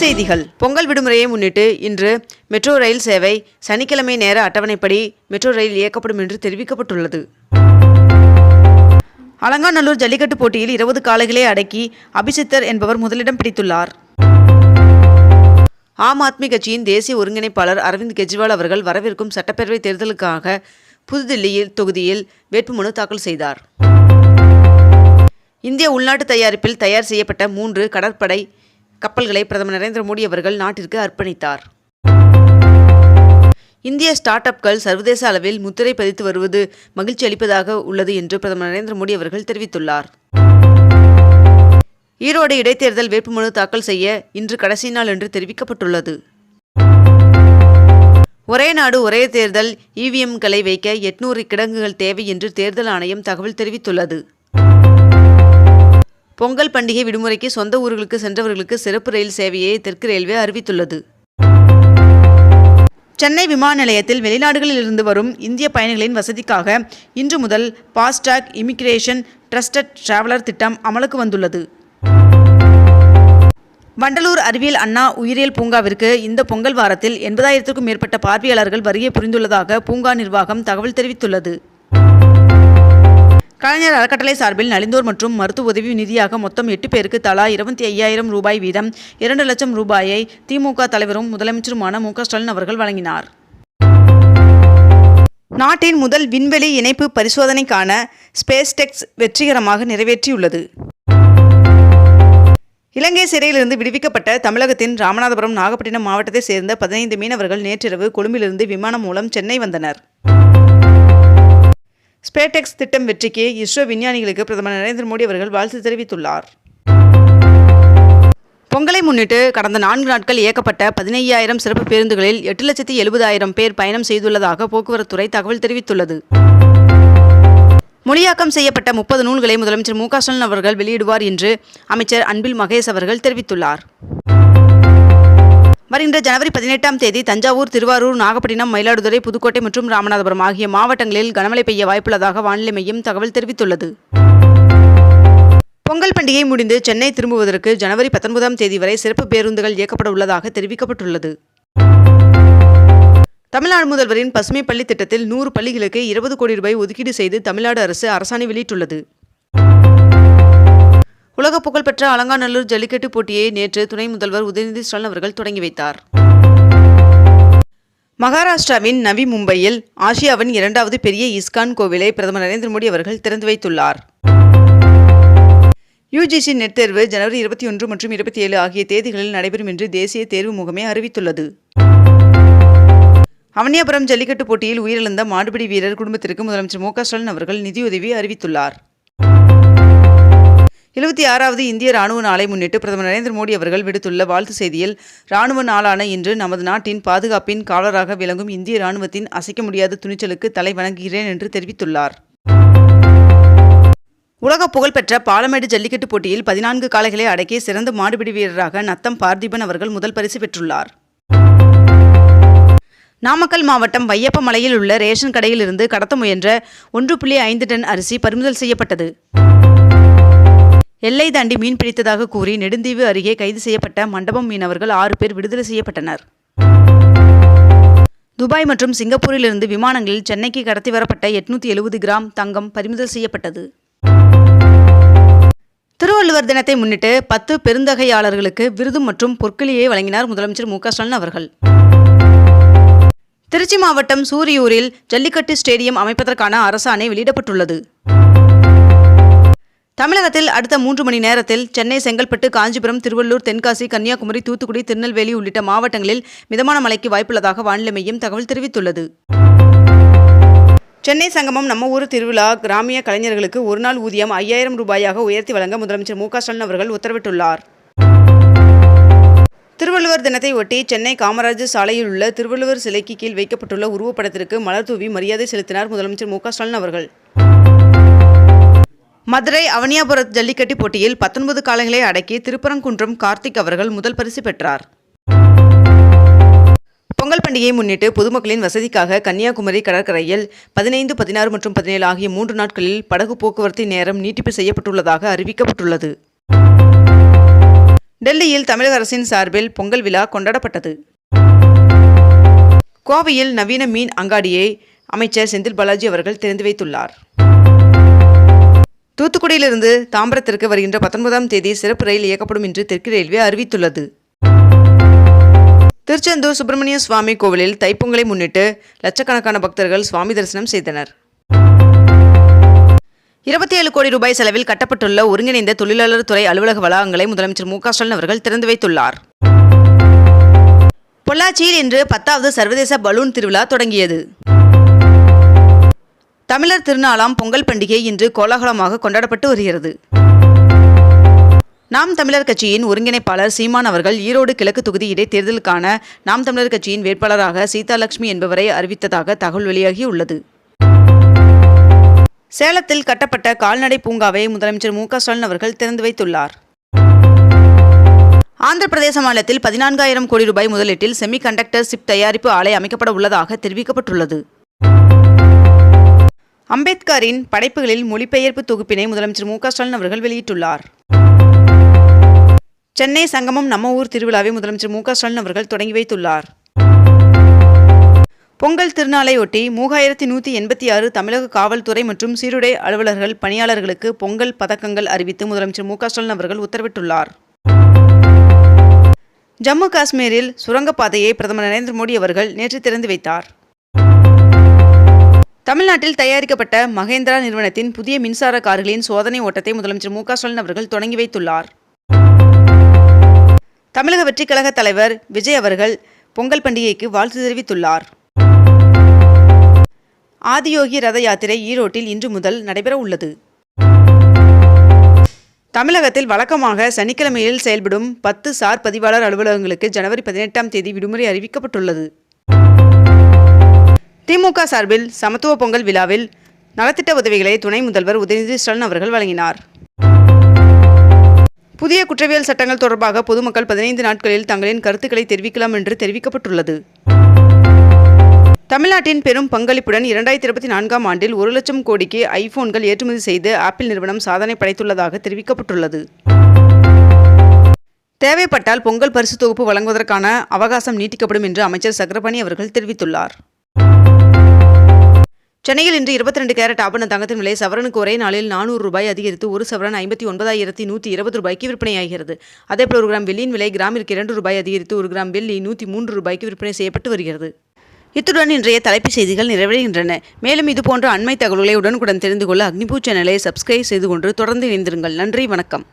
செய்திகள். பொங்கல் விடுமுறையை முன்னிட்டு இன்று மெட்ரோ ரயில் சேவை சனிக்கிழமை நேர அட்டவணைப்படி மெட்ரோ ரயில் இயக்கப்படும் என்று தெரிவிக்கப்பட்டுள்ளது. அலங்காநல்லூர் ஜல்லிக்கட்டு போட்டியில் இருபது காலைகளே அடக்கி அபிசித்தர் என்பவர் முதலிடம் பிடித்துள்ளார். ஆம் ஆத்மி கட்சியின் தேசிய ஒருங்கிணைப்பாளர் அரவிந்த் கெஜ்ரிவால் அவர்கள் வரவிருக்கும் சட்டப்பேரவை தேர்தலுக்காக புதுதில்லியில் தொகுதியில் வேட்புமனு தாக்கல் செய்தார். இந்திய உள்நாட்டு தயாரிப்பில் தயார் செய்யப்பட்ட மூன்று கடற்படை கப்பல்களை பிரதமர் நரேந்திர மோடி அவர்கள் நாட்டிற்கு அர்ப்பணித்தார். இந்திய ஸ்டார்ட் அப்கள் சர்வதேச அளவில் முத்திரை பதித்து வருவது மகிழ்ச்சி அளிப்பதாக உள்ளது என்று பிரதமர் நரேந்திர மோடி அவர்கள் தெரிவித்துள்ளார். ஈரோடு இடைத்தேர்தல் வேட்புமனு தாக்கல் செய்ய இன்று கடைசி நாள் என்று தெரிவிக்கப்பட்டுள்ளது. ஒரே நாடு ஒரே தேர்தல் இவிஎம்களை வைக்க எட்நூறு கிடங்குகள் தேவை என்று தேர்தல் ஆணையம் தகவல் தெரிவித்துள்ளது. பொங்கல் பண்டிகை விடுமுறைக்கு சொந்த ஊர்களுக்கு சென்றவர்களுக்கு சிறப்பு ரயில் சேவையை தெற்கு ரயில்வே அறிவித்துள்ளது. சென்னை விமான நிலையத்தில் வெளிநாடுகளில் இருந்து வரும் இந்திய பயணிகளின் வசதிக்காக இன்று முதல் பாஸ்டாக் இமிகிரேஷன் ட்ரஸ்டட் டிராவலர் திட்டம் அமலுக்கு வந்துள்ளது. வண்டலூர் அறிவியல் அண்ணா உயிரியல் பூங்காவிற்கு இந்த பொங்கல் வாரத்தில் எண்பதாயிரத்திற்கும் மேற்பட்ட பார்வையாளர்கள் வருகை புரிந்துள்ளதாக பூங்கா நிர்வாகம் தகவல் தெரிவித்துள்ளது. கலைஞர் அறக்கட்டளை சார்பில் நலிந்தோர் மற்றும் மருத்துவ உதவி நிதியாக மொத்தம் எட்டு பேருக்கு தலா இருபத்தி ஐயாயிரம் ரூபாய் வீதம் இரண்டு லட்சம் ரூபாயை திமுக தலைவரும் முதலமைச்சருமான மு ஸ்டாலின் அவர்கள் வழங்கினார். நாட்டின் முதல் விண்வெளி இணைப்பு பரிசோதனைக்கான ஸ்பேஸ்டெக்ஸ் வெற்றிகரமாக நிறைவேற்றியுள்ளது. இலங்கை சிறையிலிருந்து விடுவிக்கப்பட்ட தமிழகத்தின் ராமநாதபுரம் நாகப்பட்டினம் மாவட்டத்தைச் சேர்ந்த பதினைந்து மீனவர்கள் நேற்றிரவு கொழும்பிலிருந்து விமானம் மூலம் சென்னை வந்தனர். ஸ்பேடெக்ஸ் திட்டம் வெற்றிக்கு இஸ்ரோ விஞ்ஞானிகளுக்கு பிரதமர் நரேந்திர மோடி அவர்கள் வாழ்த்து தெரிவித்துள்ளார். பொங்கலை முன்னிட்டு கடந்த நான்கு நாட்கள் இயக்கப்பட்ட பதினையாயிரம் சிறப்பு பேருந்துகளில் எட்டு லட்சத்தி எழுபதாயிரம் பேர் பயணம் செய்துள்ளதாக போக்குவரத்துறை தகவல் தெரிவித்துள்ளது. மொழியாக்கம் செய்யப்பட்ட முப்பது நூல்களை முதலமைச்சர் மு க ஸ்டாலின் அவர்கள் வெளியிடுவார் என்று அமைச்சர் அன்பில் மகேஷ் அவர்கள் தெரிவித்துள்ளார். வருகின்ற ஜனவரி பதினெட்டாம் தேதி தஞ்சாவூர் திருவாரூர் நாகப்பட்டினம் மயிலாடுதுறை புதுக்கோட்டை மற்றும் ராமநாதபுரம் ஆகிய மாவட்டங்களில் கனமழை பெய்ய வாய்ப்புள்ளதாக வானிலை மையம் தகவல் தெரிவித்துள்ளது. பொங்கல் பண்டிகை முடிந்து சென்னை திரும்புவதற்கு ஜனவரி பத்தொன்பதாம் தேதி வரை சிறப்பு பேருந்துகள் இயக்கப்பட உள்ளதாக தெரிவிக்கப்பட்டுள்ளது. தமிழ்நாடு முதல்வரின் பசுமை பள்ளி திட்டத்தில் நூறு பள்ளிகளுக்கு இருபது கோடி ரூபாய் ஒதுக்கீடு செய்து தமிழ்நாடு அரசு அரசாணை வெளியிட்டுள்ளது. உலக புகழ்பெற்ற அலங்காநல்லூர் ஜல்லிக்கட்டு போட்டியை நேற்று துணை முதல்வர் உதயநிதி ஸ்டாலின் அவர்கள் தொடங்கி வைத்தார். மகாராஷ்டிராவின் நவி மும்பையில் ஆசியாவின் இரண்டாவது பெரிய இஸ்கான் கோவிலை பிரதமர் நரேந்திர மோடி அவர்கள் திறந்து வைத்துள்ளார். யுஜிசி நெட் தேர்வு ஜனவரி இருபத்தி ஒன்று மற்றும் இருபத்தி ஏழு ஆகிய தேதிகளில் நடைபெறும் என்று தேசிய தேர்வு முகமை அறிவித்துள்ளது. அவனியாபுரம் ஜல்லிக்கட்டு போட்டியில் உயிரிழந்த மாடுபிடி வீரர் குடும்பத்திற்கு முதலமைச்சர் மு க ஸ்டாலின் அவர்கள் நிதியுதவி அறிவித்துள்ளார். எழுபத்தி ஆறாவது இந்திய ராணுவ நாளை முன்னிட்டு பிரதமர் நரேந்திர மோடி அவர்கள் விடுத்துள்ள வாழ்த்து செய்தியில் ராணுவ நாளான இன்று நமது நாட்டின் பாதுகாப்பின் காவலராக விளங்கும் இந்திய ராணுவத்தின் அசைக்க முடியாத துணிச்சலுக்கு தலை வணங்குகிறேன் என்று தெரிவித்துள்ளார். உலக புகழ்பெற்ற பாலமேடு ஜல்லிக்கட்டு போட்டியில் பதினான்கு காளைகளை அடக்கிய சிறந்த மாடுபிடி வீரராக நத்தம் பார்த்திபன் அவர்கள் முதல் பரிசு பெற்றுள்ளார். நாமக்கல் மாவட்டம் வையப்பமலையில் உள்ள ரேஷன் கடையிலிருந்து கடத்த முயன்ற ஒன்று புள்ளி ஐந்து டன் அரிசி பறிமுதல் செய்யப்பட்டது. எல்லை தாண்டி மீன் பிடித்ததாக கூறி நெடுந்தீவு அருகே கைது செய்யப்பட்ட மண்டபம் மீனவர்கள் ஆறு பேர் விடுதலை செய்யப்பட்டனர். துபாய் மற்றும் சிங்கப்பூரிலிருந்து விமானங்களில் சென்னைக்கு கடத்தி வரப்பட்ட எட்நூத்தி எழுபது கிராம் தங்கம் பறிமுதல் செய்யப்பட்டது. திருவள்ளுவர் தினத்தை முன்னிட்டு பத்து பெருந்தகையாளர்களுக்கு விருது மற்றும் பொற்களியை வழங்கினார் முதலமைச்சர் மு க ஸ்டாலின் அவர்கள். திருச்சி மாவட்டம் சூரியூரில் ஜல்லிக்கட்டு ஸ்டேடியம் அமைப்பதற்கான அரசாணை வெளியிடப்பட்டுள்ளது. தமிழகத்தில் அடுத்த மூன்று மணி நேரத்தில் சென்னை செங்கல்பட்டு காஞ்சிபுரம் திருவள்ளூர் தென்காசி கன்னியாகுமரி தூத்துக்குடி திருநெல்வேலி உள்ளிட்ட மாவட்டங்களில் மிதமான மழைக்கு வாய்ப்புள்ளதாக வானிலை மையம் தகவல் தெரிவித்துள்ளது. சென்னை சங்கமம் நம்ம ஊர் திருவிழா கிராமிய கலைஞர்களுக்கு ஒரு நாள் ஊதியம் ஐயாயிரம் ரூபாயாக உயர்த்தி வழங்க முதலமைச்சர் மு ஸ்டாலின் அவர்கள் உத்தரவிட்டுள்ளார். திருவள்ளுவர் தினத்தை ஒட்டி சென்னை காமராஜர் சாலையில் உள்ள திருவள்ளுவர் சிலைக்கு கீழ் வைக்கப்பட்டுள்ள உருவப்படத்திற்கு மலர் தூவி மரியாதை செலுத்தினார் முதலமைச்சர் மு ஸ்டாலின் அவர்கள். மதுரை அவனியாபுரம் ஜல்லிக்கட்டு போட்டியில் பத்தொன்பது காலங்களை அடக்கி திருப்பரங்குன்றம் கார்த்திக் அவர்கள் முதல் பரிசு பெற்றார். பொங்கல் பண்டிகையை முன்னிட்டு பொதுமக்களின் வசதிக்காக கன்னியாகுமரி கடற்கரையில் பதினைந்து பதினாறு மற்றும் பதினேழு ஆகிய மூன்று நாட்களில் படகு போக்குவரத்து நேரம் நீட்டிப்பு செய்யப்பட்டுள்ளதாக அறிவிக்கப்பட்டுள்ளது. டெல்லியில் தமிழக அரசின் சார்பில் பொங்கல் விழா கொண்டாடப்பட்டது. கோவையில் நவீன மீன் அங்காடியை அமைச்சர் செந்தில் பாலாஜி அவர்கள் திறந்து வைத்துள்ளார். தூத்துக்குடியிலிருந்து தாம்பரத்திற்கு வருகின்ற பத்தொன்பதாம் தேதி சிறப்பு ரயில் இயக்கப்படும் என்று தெற்கு ரயில்வே அறிவித்துள்ளது. திருச்செந்தூர் சுப்பிரமணிய சுவாமி கோவிலில் தைப்பொங்கலை முன்னிட்டு லட்சக்கணக்கான பக்தர்கள் சுவாமி தரிசனம் செய்தனர். இருபத்தி ஏழு கோடி ரூபாய் செலவில் கட்டப்பட்டுள்ள ஒருங்கிணைந்த தொழிலாளர் துறை அலுவலக வளாகங்களை முதலமைச்சர் மு க ஸ்டாலின் அவர்கள் திறந்து வைத்துள்ளார். பொள்ளாச்சியில் இன்று பத்தாவது சர்வதேச பலூன் திருவிழா தொடங்கியது. தமிழர் திருநாளாம் பொங்கல் பண்டிகை இன்று கோலாகலமாக கொண்டாடப்பட்டு வருகிறது. நாம் தமிழர் கட்சியின் ஒருங்கிணைப்பாளர் சீமான் அவர்கள் ஈரோடு கிழக்கு தொகுதி இடைத்தேர்தலுக்கான நாம் தமிழர் கட்சியின் வேட்பாளராக சீதாலட்சுமி என்பவரை அறிவித்ததாக தகவல் வெளியாகியுள்ளது. சேலத்தில் கட்டப்பட்ட கால்நடை பூங்காவை முதலமைச்சர் மு ஸ்டாலின் அவர்கள் திறந்து வைத்துள்ளார். ஆந்திர பிரதேச மாநிலத்தில் பதினான்காயிரம் கோடி ரூபாய் முதலீட்டில் செமி கண்டக்டர் சிப் தயாரிப்பு ஆலை அமைக்கப்பட உள்ளதாக தெரிவிக்கப்பட்டுள்ளது. அம்பேத்கரின் படைப்புகளில் மொழிபெயர்ப்பு தொகுப்பினை முதலமைச்சர் மு ஸ்டாலின் அவர்கள் வெளியிட்டுள்ளார். சென்னை சங்கமம் நம்ம ஊர் திருவிழாவை முதலமைச்சர் மு ஸ்டாலின் அவர்கள் தொடங்கி வைத்துள்ளார். பொங்கல் திருநாளையொட்டி மூவாயிரத்தி நூற்றி எண்பத்தி ஆறு தமிழக காவல்துறை மற்றும் சீருடை அலுவலர்கள் பணியாளர்களுக்கு பொங்கல் பதக்கங்கள் அறிவித்து முதலமைச்சர் மு ஸ்டாலின் அவர்கள் உத்தரவிட்டுள்ளார். ஜம்மு காஷ்மீரில் சுரங்கப்பாதையை பிரதமர் நரேந்திர மோடி அவர்கள் நேற்று திறந்து வைத்தார். தமிழ்நாட்டில் தயாரிக்கப்பட்ட மகேந்திரா நிறுவனத்தின் புதிய மின்சார கார்களின் சோதனை ஓட்டத்தை முதலமைச்சர் மு க ஸ்டாலின் அவர்கள் தொடங்கி வைத்துள்ளார். தமிழக வெற்றிக் கழக தலைவர் விஜய் அவர்கள் பொங்கல் பண்டிகைக்கு வாழ்த்து தெரிவித்துள்ளார். ஆதியோகி ரத யாத்திரை ஈரோட்டில் இன்று முதல் நடைபெற உள்ளது. தமிழகத்தில் வழக்கமாக சனிக்கிழமையில் செயல்படும் பத்து சார் பதிவாளர் அலுவலகங்களுக்கு ஜனவரி பதினெட்டாம் தேதி விடுமுறை அறிவிக்கப்பட்டுள்ளது. திமுக சார்பில் சமத்துவ பொங்கல் விழாவில் நலத்திட்ட உதவிகளை துணை முதல்வர் உதயநிதி ஸ்டாலின் அவர்கள் வழங்கினார். புதிய குற்றவியல் சட்டங்கள் தொடர்பாக பொதுமக்கள் பதினைந்து நாட்களில் தங்களின் கருத்துக்களை தெரிவிக்கலாம் என்று தெரிவிக்கப்பட்டுள்ளது. தமிழ்நாட்டின் பெரும் பங்களிப்புடன் இரண்டாயிரத்தி இருபத்தி நான்காம் ஆண்டில் ஒரு லட்சம் கோடிக்கு ஐபோன்கள் ஏற்றுமதி செய்து ஆப்பிள் நிறுவனம் சாதனை படைத்துள்ளதாக தெரிவிக்கப்பட்டுள்ளது. தேவைப்பட்டால் பொங்கல் பரிசு தொகுப்பு வழங்குவதற்கான அவகாசம் நீட்டிக்கப்படும் என்று அமைச்சர் சக்கரபாணி அவர்கள் தெரிவித்துள்ளார். சென்னையில் இன்று இருபத்தி ரெண்டு கேரட் ஆபண தங்கத்தின் விலை சவரனுக்கு ஒரே நாளில் நானூறு ரூபாய் அதிகரித்து ஒரு சவரன் ஐம்பத்தி ஒன்பதாயிரத்தி நூற்றி இருபது ரூபாய்க்கு விற்பனையாகிறது. அதேபோல் ஒரு கிராம் வெள்ளியின் விலை கிராமிற்கு இரண்டு ரூபாய் அதிகரித்து ஒரு கிராம் வெள்ளி நூற்றி மூன்று ரூபாய்க்கு விற்பனை செய்யப்பட்டு வருகிறது. இத்துடன் இன்றைய தலைப்புச் செய்திகள் நிறைவடைகின்றன. மேலும் இதுபோன்ற அண்மை தகவல்களை உடனுக்குடன் தெரிந்து கொள்ள அக்னிபூ சேனலை சப்ஸ்கிரைப் செய்து கொண்டு தொடர்ந்து இணைந்திருங்கள். நன்றி வணக்கம்.